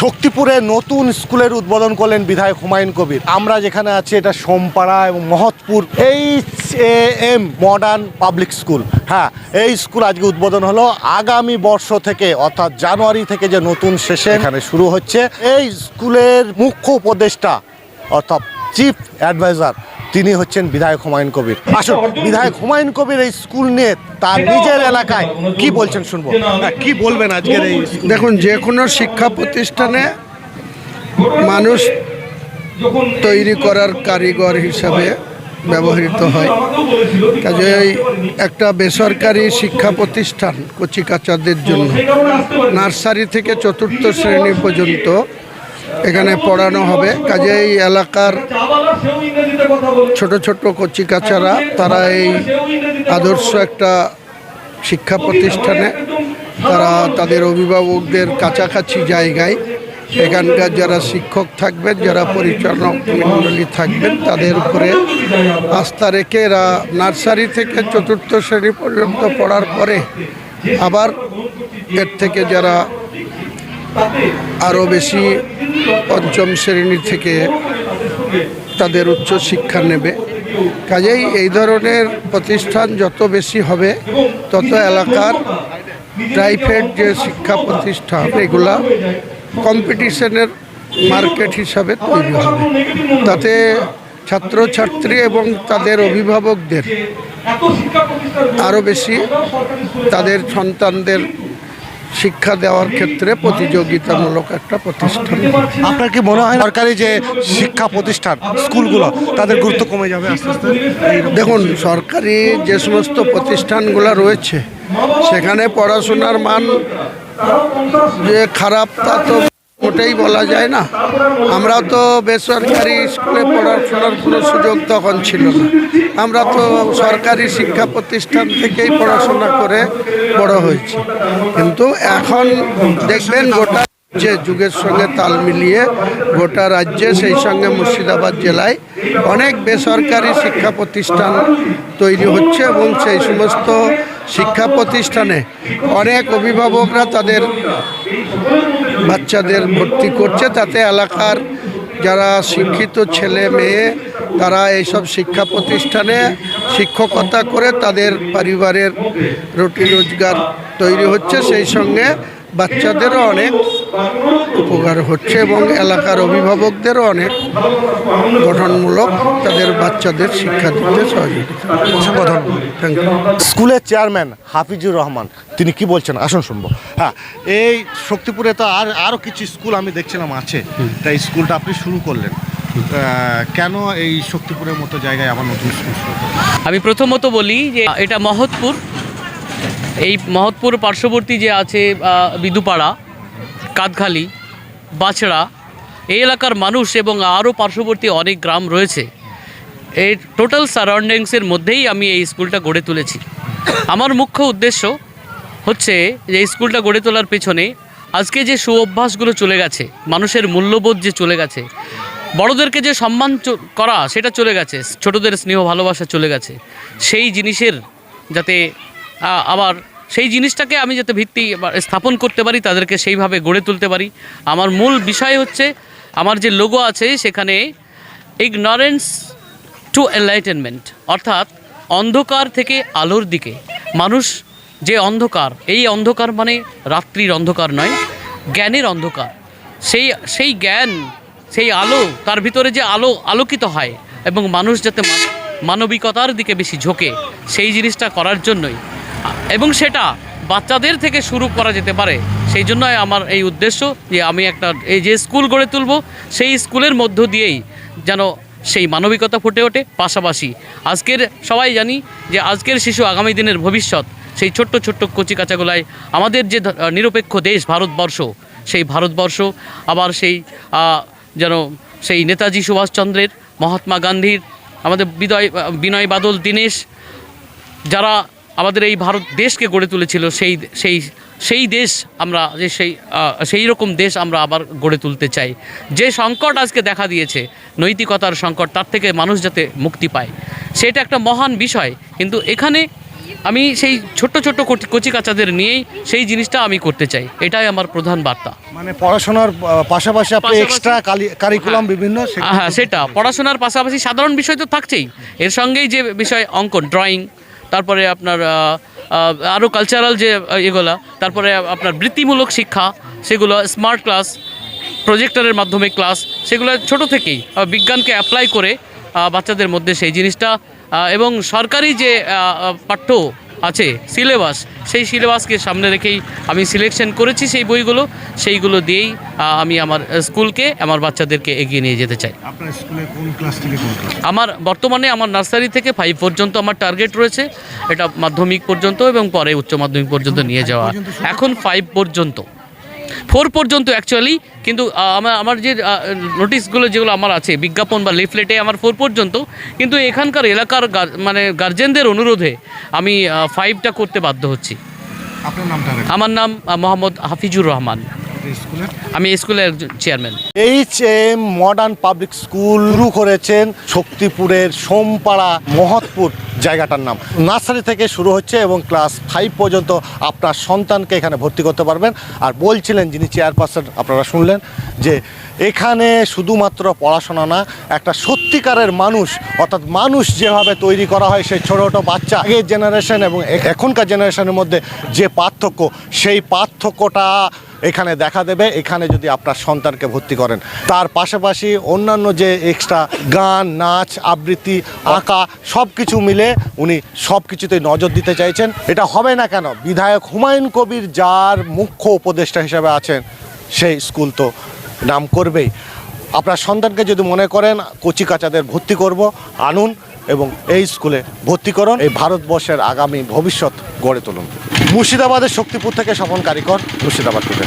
শক্তিপুরে নতুন স্কুলের উদ্বোধন করলেন বিধায়ক হুমায়ুন কবির। আমরা যেখানে আছি এটা সোমপাড়া এবং Mohotpur H A M modern public school হ্যাঁ এই স্কুল আজকে উদ্বোধন হলো। আগামী বর্ষ থেকে অর্থাৎ জানুয়ারি থেকে যে নতুন শেষে এখানে শুরু হচ্ছে। এই স্কুলের মুখ্য উপদেষ্টা অর্থাৎ চিফ অ্যাডভাইজার তিনি হচ্ছেন বিধায়ক হুমায়ুন কবির। আসুন বিধায়ক হুমায়ুন কবির এই স্কুল নিয়ে তার নিজের এলাকায় কি বলছেন? শুনব? হ্যাঁ, কি বলবেন আজকের এই দেখুন যে কোনো শিক্ষা প্রতিষ্ঠানে মানুষ তৈরি করার কারিগর হিসাবে ব্যবহৃত হয়। কাজেই একটা বেসরকারি শিক্ষা প্রতিষ্ঠান কচিকাচাদের জন্য। নার্সারি থেকে চতুর্থ শ্রেণি পর্যন্ত এখানে পড়ানো হবে। কাজে এই এলাকার ছোট ছোট কচিকাচারা তারা এই আদর্শ একটা শিক্ষা প্রতিষ্ঠানে, তারা তাদের অভিভাবকদের কাছাকাছি জায়গায় এখানকার যারা শিক্ষক থাকবেন, যারা পরিচালক মণ্ডলী থাকবেন, তাদের উপরে আস্থা রেখে এরা নার্সারি থেকে চতুর্থ শ্রেণি পর্যন্ত পড়ার পরে আবার এর থেকে যারা আরও বেশি পঞ্চম শ্রেণি থেকে তাদের উচ্চ শিক্ষা নেবে। কাজেই এই ধরনের প্রতিষ্ঠান যত বেশি হবে, তত এলাকার প্রাইভেট যে শিক্ষা প্রতিষ্ঠান, এগুলা কম্পিটিশনের মার্কেট হিসাবে তৈরি হবে। তাতে ছাত্রছাত্রী এবং তাদের অভিভাবকদের আরও বেশি তাদের সন্তানদের শিক্ষা দেওয়ার ক্ষেত্রে প্রতিযোগিতামূলক একটা প্রতিষ্ঠান। আপনার কি মনে হয় সরকারি যে শিক্ষা প্রতিষ্ঠান স্কুলগুলো তাদের গুরুত্ব কমে যাবে আস্তে আস্তে? দেখুন সরকারি যে সমস্ত প্রতিষ্ঠানগুলো রয়েছে সেখানে পড়াশোনার মান যে খারাপ তা তো মোটেই বলা যায় না। আমরা তো বেসরকারি স্কুলে পড়াশোনার কোনো সুযোগ তখন ছিল না। আমরা তো সরকারি শিক্ষা প্রতিষ্ঠান থেকেই পড়াশোনা করে বড় হয়েছি। কিন্তু এখন দেখবেন গোটা যে যুগের সঙ্গে তাল মিলিয়ে গোটা রাজ্যে, সেই সঙ্গে মুর্শিদাবাদ জেলায় অনেক বেসরকারি শিক্ষা প্রতিষ্ঠান তৈরি হচ্ছে এবং সেই সমস্ত শিক্ষা প্রতিষ্ঠানে অনেক অভিভাবকরা তাদের বাচ্চাদের ভর্তি করছে, তাতে এলাকার যারা শিক্ষিত ছেলে মেয়ে, তারা এইসব শিক্ষা প্রতিষ্ঠানে শিক্ষকতা করে তাদের পরিবারের রুটি রোজগার তৈরি হচ্ছে। সেই সঙ্গে বাচ্চাদেরও অনেক উপকার হচ্ছে এবং এলাকার অভিভাবকদেরও অনেক গঠনমূলক তাদের বাচ্চাদের শিক্ষা দিতে সহযোগিতা থ্যাংক স্কুলের চেয়ারম্যান হাফিজুর রহমান তিনি কি বলছেন? আসুন শুনব। হ্যাঁ এই শক্তিপুরে তো আর আরও কিছু স্কুল আমি দেখছিলাম আছে। তাই স্কুলটা আপনি শুরু করলেন। কেন এই শক্তিপুরের মতো জায়গায় আবার নতুন স্কুল শুরু আমি প্রথমত বলি যে এটা মহৎপুর। এই মহৎপুর পার্শ্ববর্তী যে আছে বিদুপাড়া কাদখালি বাছড়া এই এলাকার মানুষ এবং আরও পার্শ্ববর্তী অনেক গ্রাম রয়েছে। এই টোটাল সারাউন্ডিংসের মধ্যেই আমি এই স্কুলটা গড়ে তুলেছি। আমার মুখ্য উদ্দেশ্য হচ্ছে যে স্কুলটা গড়ে তোলার পেছনে আজকে যে সুঅভ্যাসগুলো চলে গেছে, মানুষের মূল্যবোধ যে চলে গেছে, বড়দেরকে যে সম্মান করা সেটা চলে গেছে, ছোটদের স্নেহ ভালোবাসা চলে গেছে, সেই জিনিসের যাতে আবার সেই জিনিসটাকে আমি যাতে ভিত্তি স্থাপন করতে পারি, তাদেরকে সেইভাবে গড়ে তুলতে পারি। আমার মূল বিষয় হচ্ছে, আমার যে লোগো আছে সেখানে ইগনোরেন্স টু এনলাইটেনমেন্ট অর্থাৎ অন্ধকার থেকে আলোর দিকে। মানুষ যে অন্ধকার, এই অন্ধকার মানে রাত্রির অন্ধকার নয়, জ্ঞানের অন্ধকার। সেই সেই জ্ঞান, সেই আলো, তার ভিতরে যে আলো আলোকিত হয় এবং মানুষ যাতে মানবিকতার দিকে বেশি ঝোঁকে, সেই জিনিসটা করার জন্যই। এবং সেটা বাচ্চাদের থেকে শুরু করা যেতে পারে। সেই জন্যই আমার এই উদ্দেশ্য যে আমি একটা এই যে স্কুল গড়ে তুলব, সেই স্কুলের মধ্য দিয়েই যেন সেই মানবিকতা ফুটে ওঠে। পাশাপাশি আজকের সবাই জানি যে আজকের শিশু আগামী দিনের ভবিষ্যৎ, সেই ছোট্ট ছোট্ট কচি কাচাগুলায় আমাদের যে নিরপেক্ষ দেশ ভারতবর্ষ, সেই ভারতবর্ষ, আবার সেই যেন সেই নেতাজি সুভাষচন্দ্রের, মহাত্মা গান্ধীর, আমাদের বিদয়, বিনয় বাদল, দীনেশ, যারা আমাদের এই ভারত দেশকে গড়ে তুলেছিল সেই সেই সেই দেশ আমরা যে সেই সেই রকম দেশ আমরা আবার গড়ে তুলতে চাই। যে সংকট আজকে দেখা দিয়েছে নৈতিকতার সংকট তার থেকে মানুষ যাতে মুক্তি পায় সেটা একটা মহান বিষয়। কিন্তু এখানে আমি সেই ছোট্ট ছোট্ট কচি- কচি কাচাদের নিয়েই সেই জিনিসটা আমি করতে চাই। এটাই আমার প্রধান বার্তা। মানে পড়াশোনার পাশাপাশি আপনি এক্সট্রা কারিকুলাম বিভিন্ন হ্যাঁ সেটা। পড়াশোনার পাশাপাশি সাধারণ বিষয় তো থাকছেই। এর সঙ্গেই যে বিষয় অঙ্কন ড্রয়িং তারপরে আপনার আরও কালচারাল যে এগুলা, তারপরে আপনার বৃত্তিমূলক শিক্ষা, সেগুলো স্মার্ট ক্লাস প্রজেক্টরের মাধ্যমে ক্লাস সেগুলো ছোট থেকেই বিজ্ঞানকে অ্যাপ্লাই করে বাচ্চাদের মধ্যে সেই জিনিসটা এবং সরকারি যে পাঠ্য আছে সিলেবাস সেই সিলেবাসকে সামনে রেখেই আমি সিলেকশন করেছি সেই বইগুলো। সেইগুলো দিয়েই আমি আমার স্কুলকে আমার বাচ্চাদেরকে এগিয়ে নিয়ে যেতে চাই। আমার বর্তমানে আমার নার্সারি থেকে ফাইভ পর্যন্ত আমার টার্গেট রয়েছে। এটা মাধ্যমিক পর্যন্ত এবং পরে উচ্চ মাধ্যমিক পর্যন্ত নিয়ে যাওয়া। এখন ফাইভ পর্যন্ত। ফোর পর্যন্ত অ্যাকচুয়ালি কিন্তু আমার আমার যে নোটিশগুলো যেগুলো আমার আছে বিজ্ঞাপন বা লিফলেটে আমার ফোর পর্যন্ত কিন্তু এখানকার এলাকার মানে গার্জেনদের অনুরোধে আমি ফাইভটা করতে বাধ্য হচ্ছি। আপনার নামটা আমার নাম মোহাম্মদ হাফিজুর রহমান। আমি স্কুলের একজন chairman. H M modern public school শুরু করেছেন শক্তিপুরের সোমপাড়া মহৎপুর জায়গাটার নাম। নার্সারি থেকে শুরু হচ্ছে এবং ক্লাস ফাইভ পর্যন্ত আপনার সন্তানকে এখানে ভর্তি করতে পারবেন। আর বলছিলেন যিনি চেয়ারপারসন আপনারা শুনলেন যে এখানে শুধুমাত্র পড়াশোনা না, একটা সত্যিকারের মানুষ, অর্থাৎ মানুষ যেভাবে তৈরি করা হয়, সেই ছোটো ছোটো বাচ্চা আগের জেনারেশন এবং এখনকার জেনারেশনের মধ্যে যে পার্থক্য, সেই পার্থক্যটা এখানে দেখা দেবে। এখানে যদি আপনার সন্তানকে ভর্তি করেন, তার পাশাপাশি অন্যান্য যে এক্সট্রা গান, নাচ, আবৃত্তি, আঁকা সব কিছু মিলে উনি সব কিছুতেই নজর দিতে চাইছেন। এটা হবে না কেন? বিধায়ক হুমায়ুন কবির যার মুখ্য উপদেষ্টা হিসেবে আছেন, সেই স্কুল তো নাম করবেই আপনার সন্তানকে যদি মনে করেন, কচি কাচাদের ভর্তি করব, আনুন এবং এই স্কুলে ভর্তি করুন। এই ভারতবর্ষের আগামী ভবিষ্যৎ গড়ে তুলুন। মুর্শিদাবাদের শক্তিপুর থেকে স্বপন কারিকর, মুর্শিদাবাদ থেকে।